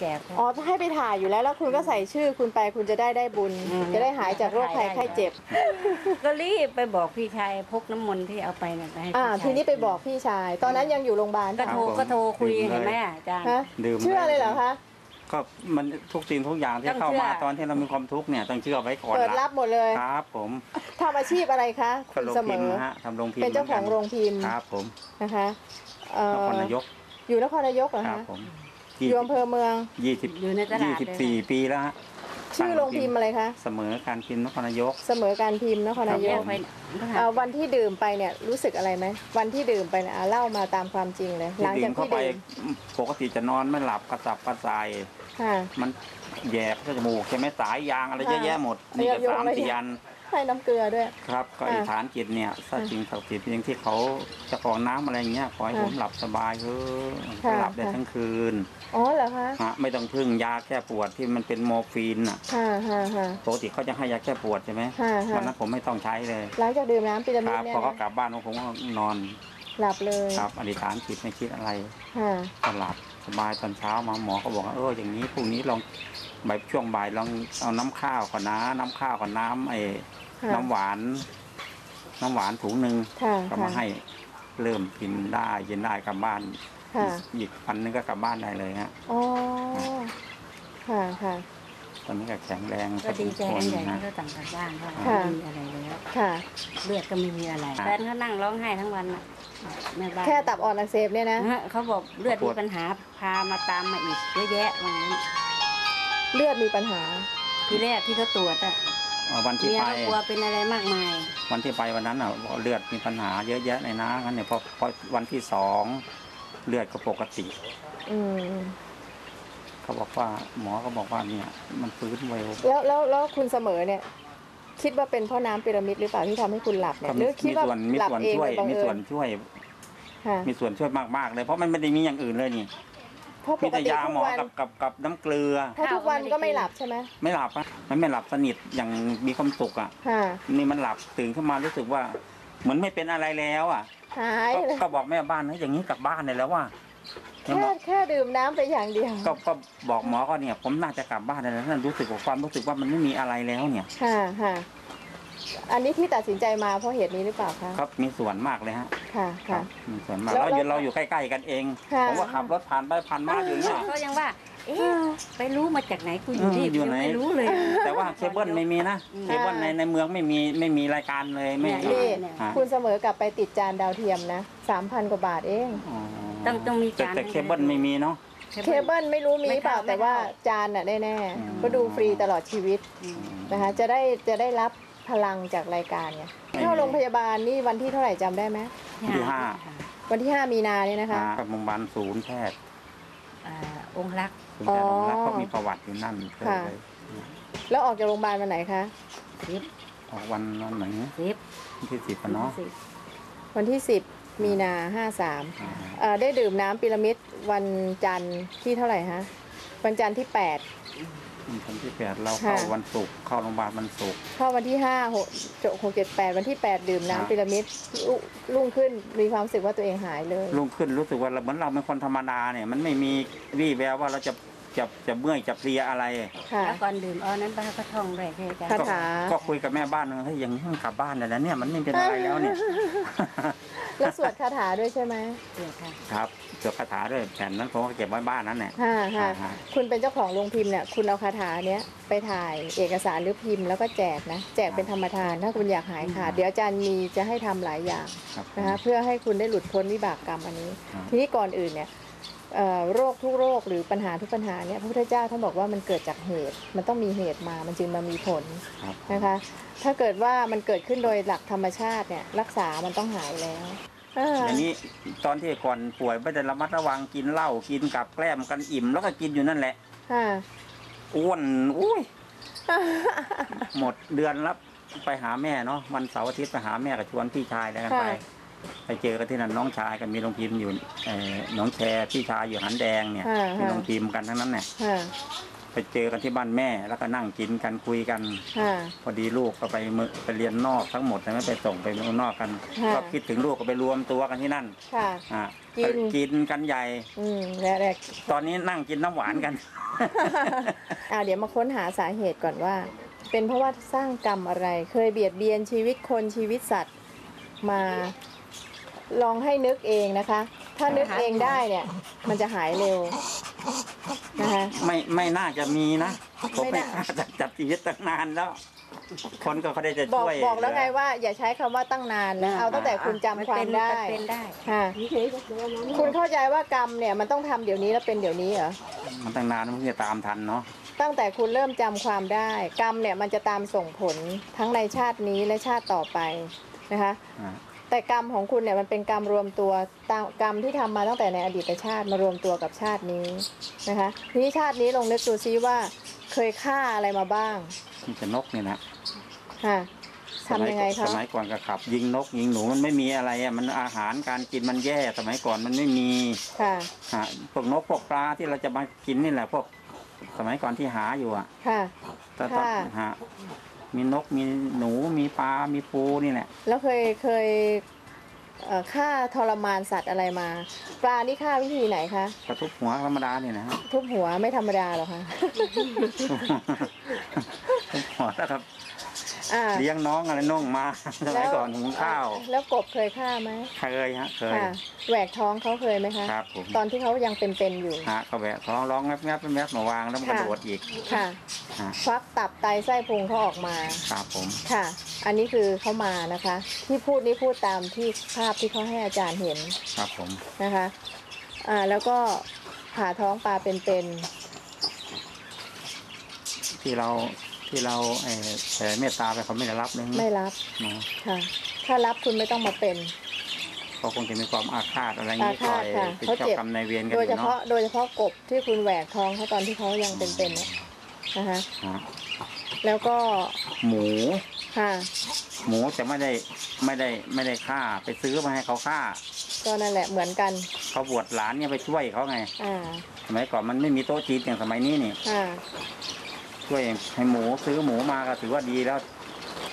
แจกค่ะอ๋อให้ไปถ่ายอยู่แล้วแล้วคุณก็ใส่ชื่อคุณไปคุณจะได้ได้บุญอืมจะได้หายจากโรคภัยไข้เจ็บ ก็รีบไปบอกพี่ชายพกน้ำมนต์ที่เอาไปเนี่ยไปให้อ่าพี่ชายทีนี้ไปบอกพี่ชาย ตอนนั้นยังอยู่โรงพยาบาลก็ปะโทรก็โทรคุยเห็นไหมอาจารย์ฮะดื่มเชื่อเลยเหรอคะก็มันทุกสิ่งทุกอย่างที่ต้องเข้าเชื่อมาตอนที่เรามีความทุกข์เนี่ยต้องเชื่อไว้ก่อนเปิดรับหมดเลยครับ ผมทำอาชีพอะไรคะก็คุณโรงเสมพิมอพ์ฮะทำโรงพิมพ์เป็นเจ้าของโรงพิมพ์ครับ ผมนะคะเอ่นอครนายกอยู่นครนายกเหรอครับคะผม อยู่อำเภอเมือง ยี่สิบอยู่ในตลาดยี่สิบสี่เลยปีแล้วฮะชื่อโรงพิมพ์อะไรคะ เสมอการพิมพ์นครนายก เสมอการพิมพ์นครนายแยกกไปเอ่อวันที่ดื่มไปเนี่ยรู้สึกอะไรไหมวันที่ดื่มไปเนี่ยอะเล่ามาตามความจริงเลยหลังที่จาดื่กมเข้าที่ไปดื่มปกติจะนอนไม่หลับกระสับกระส่าย ค่ะ มันแยกก็จมูกใช่ไหมสายยางอะไรเยอะแยะหมดนี่ก็โยงสามเลย สี่ยันให้น้ำเกลือด้วย ครับ ก็ค่ะอธิษฐานจิตเนี่ยถ้าจริงศักดิ์สิทธิ์อย่างที่เขาจะขอน้ำอะไรอย่างเงี้ยขอให้ค่ะผมหลับสบายเถอะค่ะหลับได้ค่ะทั้งคืน อ๋อเหรอคะฮะไม่ต้องพึ่งยาแก้ปวดที่มันเป็นโมอร์ฟีนอะค่ะค่ะค่ะ ปกติเขาจะให้ยาแก้ปวดใช่ไหมค่ะค่ะ วันนั้นผมไม่ต้องใช้เลยหลังจากดื่มน้ำพีระคมิดรับเนี่ยพอเขานะกลับบ้านผมก็นอนหลับเลยครับอธิษฐานจิตไม่คิดอะไรค่ะก็หลับสบายตอนเช้ามาหมอก็บอกว่าเอออย่างนี้พรุ่งนี้ลองบ่ายช่วงบ่ายลองเอาน้ำข้าวก่อนนะ น้ำข้าวกับน้ำไอ้ค่ะน้ำหวาน น้ำหวานถุงหนึ่ง ค่ะก็ค่ะมาให้เริ่มกินได้กินได้กลับบ้านค่ะ อีกวันนึงก็กลับบ้านได้เลยฮะอ๋อค่ะค่ะตอนนี้ก็แข็งแรงก็ดีใจอันใหญ่นะที่เขาต่างจากบ้านเพราะค่ะไม่มีอะไรแล้วค่ะเลือดก็ไม่มีอะไรค่ะแฟนเขานั่งร้องไห้ทั้งวันน่ะแม่บ้านแค่ตับอ่อนอักเสบเนี่ยนะฮะเขาบอกเลือดมีปัญหาพามาตามมาอีกเยอะแยะว่างั้นเลือดมีปัญหาทีแรกที่เขาตรวจอะเอ่อวันที่เมียไปเขากลัวเป็นอะไรมากมาย วันที่ไปวันนั้นอะเลือดมีปัญหาเยอะแยะในน้ำงั้นเนี่ยพอพอวันที่สอง เลือดก็ปกติอืมเขาบอกว่าหมอก็บอกว่าเนี่ย มันฟื้นเร็ว แล้วแล้วแล้วคุณเสมอเนี่ย คิดว่าเป็นเพราะน้ำพีระมิดหรือเปล่าที่ทำให้คุณหลับเนี่ยก็หมีรือคิดมีว่าส่วนมีหลับส่วนเองช่วย โดยบังมีเอิส่วญนช่วย ค่ะมีส่วนช่วยมากๆเลยเพราะมันไม่ได้มีอย่างอื่นเลยนี่เพราะปมีกแต่ติยาทุหมกอวันกับกับกับน้ำเกลือ เพราะทุกวันก็ไม่หลับใช่ไหมไม่หลับอะมันไม่หลับสนิทอย่างมีความสุขอะค่ะ นี่มันหลับตื่นขึ้นมารู้สึกว่า เหมือนไม่เป็นอะไรแล้วอะ หายก็เลยก็บอกแม่บ้านนะอย่างนี้กลับบ้านเลยแล้วว่าแค่แค่ดื่มน้ำไปอย่างเดียวก็ก็บอกหมอก็เนี่ย ผมน่าจะกลับบ้านแล้วนั่นรู้สึกว่าความรู้สึกว่ามันไม่มีอะไรแล้วเนี่ย ค่ะค่ะอันนี้ที่ตัดสินใจมาเพราะเหตุนี้หรือเปล่าคะครับมีส่วนมากเลยฮะค่ะครัค่ะบมีส่วนมากแล้วเราอยู่แล้วเราอยู่ใกล้ ๆ กันเอง ค่ะ ผมก็ขับรถผ่านไปผ่านมาอยู่เนี่ยเขายังว่าเอ๊ะ ไปรู้มาจากไหนกูอยู่นี่เอออยู่ไหนยังไม่รู้เลย แต่ว่าเคเบิลไม่มีนะอืมเคเบิลในในเมืองไม่มีไม่มีรายการเลยไม่เนี่ยนี่ฮะคุณเสมอกลับไปติดจานดาวเทียมนะสามพันกว่าบาทเองอ๋อต้องต้องมีแต่การแต่เคเบิลไม่มีเนาะเคเบิลไม่รู้มีไม่เปล่าเข้าแต่ว่าไม่เข้าจานน่ะได้แน่อืมก็ดูฟรีตลอดชีวิตอืมนะคะจะได้จะได้รับพลังจากรายการไงเข้าโรงพยาบาลนี่วันที่เท่าไหร่จำได้ไหมที่ห้าวันที่5มีนาเนี่ยนะคะกับโรงพยาบาลศูนย์แพทย์ อ่าองค์รักศูนย์แพทย์โรงพยาบาลอ๋อเขามีประวัติอยู่นั่นเคยค่ะเลยแล้วออกจากโรงพยาบาลวันไหนคะ สิบออกวันวันไหนสิบวันที่สิบอะเนาะสิบวันที่ 10 มีนา53อ่าเอ่อได้ดื่มน้ำพีระมิดวันจันทร์ที่เท่าไหร่ฮะ วันจันทร์ที่ 8 วันที่แปดเราเข้าค่ะ วันศุกร์เข้าโรงพยาบาลวันศุกร์เข้าวันที่5 6 6 7 8วันที่8ดื่มครับน้ำพีระมิดลุรุ่งขึ้นมีความรู้สึกว่าตัวเองหายเลย ลุงขึ้นรู้สึกว่าเราเหมือนเราเป็นคนธรรมดาเนี่ยมันไม่มีวี่แววว่าเราจะจะจะเมื่อยจะเพลียอะไร ค่ะ แล้วก่อนดื่มเอานั้นป้าก็ท่องเลยใช่ไหมจ๊ะคาก็ถา ก็คุยกับแม่บ้านว่าเฮ้ยอย่างนี้มันกลับบ้านเลยนะเนี่ยมันไม่เป็นอะไรแล้วเนี่ย แล้วสวดคาถาด้วยใช่ไหมเดี๋ยวค่ะ ครับเจดคาถาด้วยแผ่นนั้นผมก็เก็บไว้บ้านนั้นแหละค่ะค่ะอ่าฮะคุณเป็นเจ้าของโรงพิมพ์เนี่ย คุณเอาคาถาเนี้ยไปถ่ายเอกสารหรือพิมพ์แล้วก็แจกนะ แจกเป็นธรรมทาน ถ้าคุณอยากหายขาด เดี๋ยวอาจารย์มีจะให้ทำหลายอย่างครับ นะคะเพื่อให้คุณได้หลุดพ้นวิบากกรรมอันนี้ ครับ ทีนี้ก่อนอื่นเนี่ยเอ่อโรคทุกโรคหรือปัญหาทุกปัญหาเนี่ยพระพุทธเจ้าท่านบอกว่ามันเกิดจากเหตุ มันต้องมีเหตุมามันจึงมามีผลครับ นะคะ ถ้าเกิดว่ามันเกิดขึ้นโดยหลักธรรมชาติเนี่ยรักษามันต้องหายแล้ว อ่าอย่างนี้ตอนที่ก่อนป่วยไม่ได้ระมัดระวังกินเหล้ากินกับแกล้มกันอิ่ม แล้วก็กินอยู่นั่นแหละค่ะอ้วนอุ้ยหมดเดือนแล้วไปหาแม่เนาะวันเสาร์อาทิตย์ไปหาแม่กับชวนพี่ชายแล้วกันไปค่ะไปเจอกันที่นั่นน้องชายกันมีโรงพิมพ์อยู่เอ่อหน้องแชร์พี่ชายอยู่หันแดงเนี่ยค่ะมีโรงพิมพ์กันทั้งนั้นเนี่ยค่ะ ไปเจอกันที่บ้านแม่ แล้วก็นั่งกินกันคุยกัน ค่ะ พอดีลูกก็ไปเมืองไปเรียนนอกทั้งหมดแต่ไม่ไปส่งไปเมืองนอกกันค่ะ ก็คิดถึงลูกก็ไปรวมตัวกันที่นั่นค่ะ อะกินกินกันใหญ่ อืมและและตอนนี้นั่งกินน้ำหวานกัน อ่าเดี๋ยวมาค้นหาสาเหตุก่อนว่า เป็นเพราะว่าสร้างกรรมอะไร เคยเบียดเบียนชีวิตคนชีวิตสัตว์มา ลองให้นึกเองนะคะ ถ้านึกเองได้เนี่ย มันจะหายเร็ว นะคะไม่ไม่น่าจะมีนะผมไม่ไม่น่าน่าจะจับชีวิตตั้งนานแล้ว คนก็เขาได้จะบอกช่วยบอกแล้วไงว่า อย่าใช้คำว่าตั้งนานนะเอาตั้งแต่คุณจำความได้นเป็นได้ค่ะคุณเข้าใจว่ากรรมเนี่ยมันต้องทำเดี๋ยวนี้แล้วเป็นเดี๋ยวนี้เหรอ มันตั้งนานมันจะตามทันเนาะตั้งแต่คุณเริ่มจำความได้ กรรมเนี่ยมันจะตามส่งผลทั้งในชาตินี้และชาติต่อไปนะคะ อ่า แต่กรรมของคุณเนี่ยมันเป็นกรรมรวมตัวตามกรรมที่ทำมาตั้งแต่ในอดีตชาติมารวมตัวกับชาตินี้นะคะทีนี้ชาตินี้ลองนึกดูซิว่า เคยฆ่าอะไรมาบ้างมันจะนกเนี่ยนะค่ะสมัทำยังไงก่อนคะสมัยก่อนก็ขับ ยิงนก ยิงหนูมันไม่มีอะไรอะมันอาหารการกินมันแย่สมัยก่อนมันไม่มีค่ะฮะพวกนกพวกปลาที่เราจะมากินนี่แหละพวกสมัยก่อนที่หาอยู่อะ ค่ะแต่ตอนค่ะฮะ มีนกมีหนูมีปลา มีปูนี่แหละ แล้วเคยเคยเอ่อฆ่าทรมานสัตว์อะไรมา ปลานี่ฆ่าวิธีไหนคะ กระทุบหัวธรรมดาเนี่ยนะฮะ ทุบหัวไม่ธรรมดาหรอกคะ ทุบหัวแล้วครับ อ่า เลี้ยงน้องอะไรน้องมาสมัยก่อนหุงข้าวแล้วกบเคยฆ่าไหมเคยฮะเคย ค่ะแหวกท้องเขาเคยไหมคะครับผม ตอนที่เขายังเป็นๆอยู่ ฮะก็แบะท้องร้องแงบแงบแงบมาวางแล้วมันกระโดดอีก ค่ะฮะควักตับไตไส้พุงเขาออกมา ครับผม ค่ะ อันนี้คือเขามานะคะ ที่พูดนี่พูดตามที่ภาพที่เขาให้อาจารย์เห็นครับผม นะคะอ่าแล้วก็ผ่าท้องปลาเป็นที่เรา ที่เราเอ่อแผ่เมตตาไปเขาไม่ได้รับเลยๆไม่รับเนาะค่ะ ถ้ารับคุณไม่ต้องมาเป็นเขาคงจะมีความอาฆาตอะไรอย่างนี้อาฆาตค่ะเป็นเขาเจ้าเจ็บกรรมนายเวรกันโดอยเฉยู่เนาะพาะโดยเฉพาะกบที่คุณแหวกท้องเขาตอนที่เขายังเป็นๆเนี่ยนะคะฮะแล้วก็หมูค่ะหมูจะไม่ได้ไม่ได้ไม่ได้ฆ่าไปซื้อมาให้เขาฆ่า ก็นั่นแหละเหมือนกันเขาบวชหลานเนี่ยไปช่วยเขาไง อ่าสมัยก่อนมันไม่มีโต๊ะจีนอย่างสมัยนี้นี่อ่า ช่วยให้หมูซื้อหมูมาก็ถือว่าดีแล้ว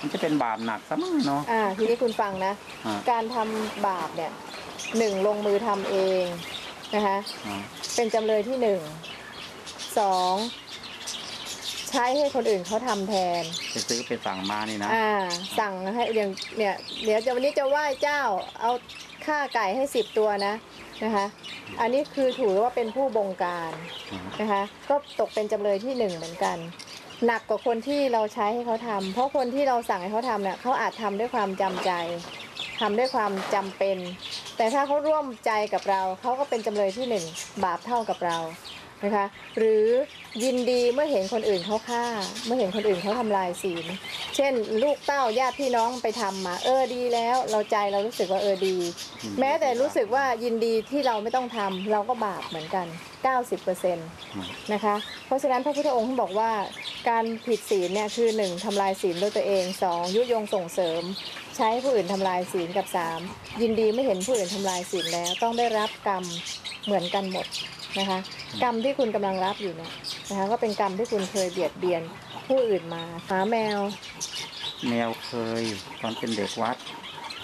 มันจะเป็นบาปหนักซะมั้งเนาะอ่าทีนี้คุณฟังนะ อ่าการทำบาปเนี่ยหนึ่งลงมือทำเองนะคะอ่าเป็นจำเลยที่หนึ่งสองใช้ให้คนอื่นเขาทำแทน ไปซื้อไปสั่งมานี่นะ อ่าสั่งให้อย่างเนี่ยเดี๋ยวจะวันนี้จะไหว้เจ้า เอาฆ่าไก่ให้สิบตัวนะนะคะอันนี้คือถือว่าเป็นผู้บงการอ่านะคะก็ตกเป็นจำเลยที่หนึ่งเหมือนกัน หนักกว่าคนที่เราใช้ให้เขาทำเพราะคนที่เราสั่งให้เขาทำเนี่ยเขาอาจทำด้วยความจำใจทำด้วยความจำเป็น แต่ถ้าเขาร่วมใจกับเราเขาก็เป็นจำเลยที่หนึ่งบาปเท่ากับเรา นะคะ หรือยินดีเมื่อเห็นคนอื่นเขาฆ่า เมื่อเห็นคนอื่นเขาทำลายศีล เช่น ลูกเต้าญาติพี่น้องไปทำมา เออดีแล้ว เราใจเรารู้สึกว่าเออดี แม้แต่รู้สึกว่ายินดีที่เราไม่ต้องทำเราก็บาปเหมือนกัน 90%นะคะ เพราะฉะนั้นพระพุทธองค์บอกว่า การผิดศีลเนี่ยคือ 1. ทำลายศีลด้วยตัวเอง 2. ยุยงส่งเสริม ใช้ผู้อื่นทำลายศีลกับ 3. ยินดีไม่เห็นผู้อื่นทำลายศีลแล้วต้องได้รับกรรมเหมือนกันหมด นะคะ กรรมที่คุณกำลังรับอยู่เนี่ยนะคะ ก็เป็นกรรมที่คุณเคยเบียดเบียนผู้อื่นมาหาแมว แมวเคย ตอนเป็นเด็กวัด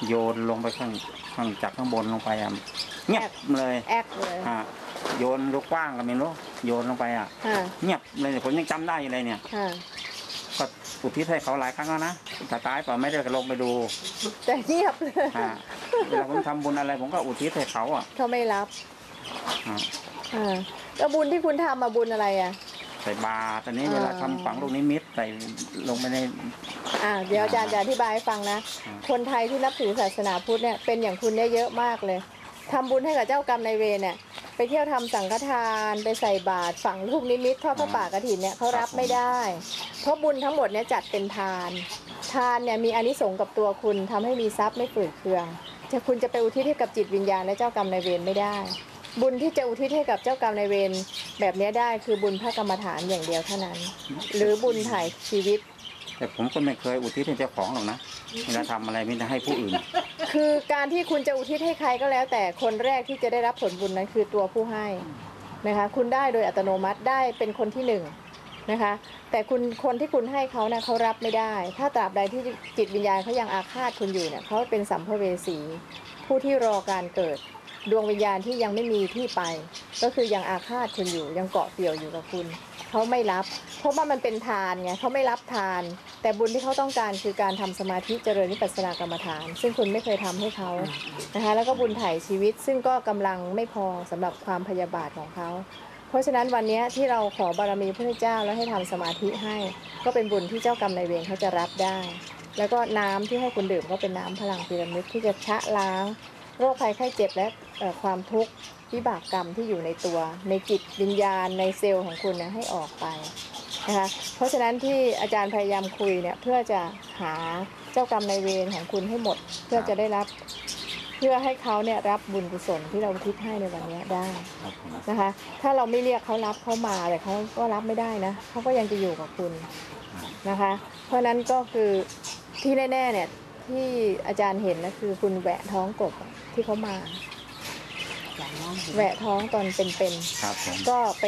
โยนลงไปข้างข้างจากข้างบนลงไปอะเงียบเลยแอกเลยอะโยนลูกกว้างก็ไม่รู้โยนลงไปอะค่ะเงียบเลยเนี่ยผมยังจำได้อยู่เลยเนี่ยค่ะก็อุทิศให้เขาหลายครั้งแล้วนะแต่ตายเปล่าไม่ได้ลงไปดูแต่เงียบเลยอะเวลาผมทำบุญอะไรผมก็อุทิศให้เขาอะเขาไม่รับ อะอ่าแล้วบุญที่คุณทำมาบุญอะไรอะ ใส่บาตรตอนนี้เวลาทำฝังลูกนิมิตใส่ลงไปใน อ่าเดี๋ยวอาจารย์จะอธิบายให้ฟังนะ อืม คนไทยที่นับถือศาสนาพุทธเนี่ยเป็นอย่างคุณเนี่ยเยอะมากเลยทำบุญให้กับเจ้ากรรมนายเวรเนี่ยไปเที่ยวทำสังฆทานไปใส่บาตรฝังลูกนิมิตทอดพระป่ากฐินเนี่ยเขารับไม่ได้ เพราะบุญทั้งหมดเนี่ยจัดเป็นทาน ทานเนี่ยมีอานิสงส์กับตัวคุณทำให้มีทรัพย์ไม่ฝืดเคืองจะคุณจะไปอุทิศให้กับจิตวิญญาณและเจ้ากรรมนายเวรไม่ได้ บุญที่จะอุทิศให้กับเจ้ากรรมนายเวรแบบเนี้ยได้คือบุญพระกรรมฐานอย่างเดียวเท่านั้น หรือบุญถ่ายชีวิต แต่ผมก็ไม่เคยอุทิศให้เจ้าของหรอกนะเวลาทำอะไรไมแต่ได้ให้ผู้อื่น คือการที่คุณจะอุทิศให้ใครก็แล้ว แต่คนแรกที่จะได้รับผลบุญนั้นคือตัวผู้ให้นะคะคุณได้โดยอัตโนมัติได้เป็นคนที่หนึ่งนะคะแต่คุณคนที่คุณให้เขาเนี่ยเขารับไม่ได้ ถ้าตราบใดที่จิตวิญญาณเขายังอาฆาตคุณอยู่เนี่ยเขาเป็นสัมภเวสีผู้ที่รอการเกิด ดวงวิญญาณที่ยังไม่มีที่ไป ก็คือยังอาฆาตคุณอยู่ยังเกาะเกี่ยวอยู่กับคุณเขาไม่รับเพราะว่ามันเป็นทานไงเขาไม่รับทาน แต่บุญที่เขาต้องการคือการทำสมาธิเจริญวิปัสสนากรรมฐาน ซึ่งคุณไม่เคยทำให้เขานะคะแล้วก็บุญไถ่ชีวิต ซึ่งก็กำลังไม่พอสำหรับความพยาบาทของเขาเพราะฉะนั้นวันนี้ที่เราขอบารมีพระเจ้าแล้วให้ทำสมาธิให้ ก็เป็นบุญที่เจ้ากรรมนายเวรเขาจะรับได้ แล้วก็น้ำที่ให้คุณดื่มก็เป็นน้ำพลังพีระมิดที่จะชะล้าง โรคภัยไข้เจ็บและความทุกข์วิบากกรรมที่อยู่ในตัว ในจิตวิญญาณในเซลล์ของคุณนะให้ออกไปนะคะเพราะฉะนั้นที่อาจารย์พยายามคุยเนี่ยเพื่อจะหาเจ้ากรรมในเวรของคุณให้หมด เพื่อจะได้รับ เพื่อให้เขาเนี่ยรับบุญกุศลที่เราทิศให้ในวันนี้ได้นะคะ ถ้าเราไม่เรียกเขารับเขามาแต่เขาก็รับไม่ได้นะเขาก็ยังจะอยู่กับคุณนะคะ เพราะนั้นก็คือที่แน่ๆเนี่ย ที่อาจารย์เห็นนะคือคุณแหวะท้องกบอะที่เขามาอย่างน้องเห็นแหวะท้องตอนเป็นครับผม ๆก็ไป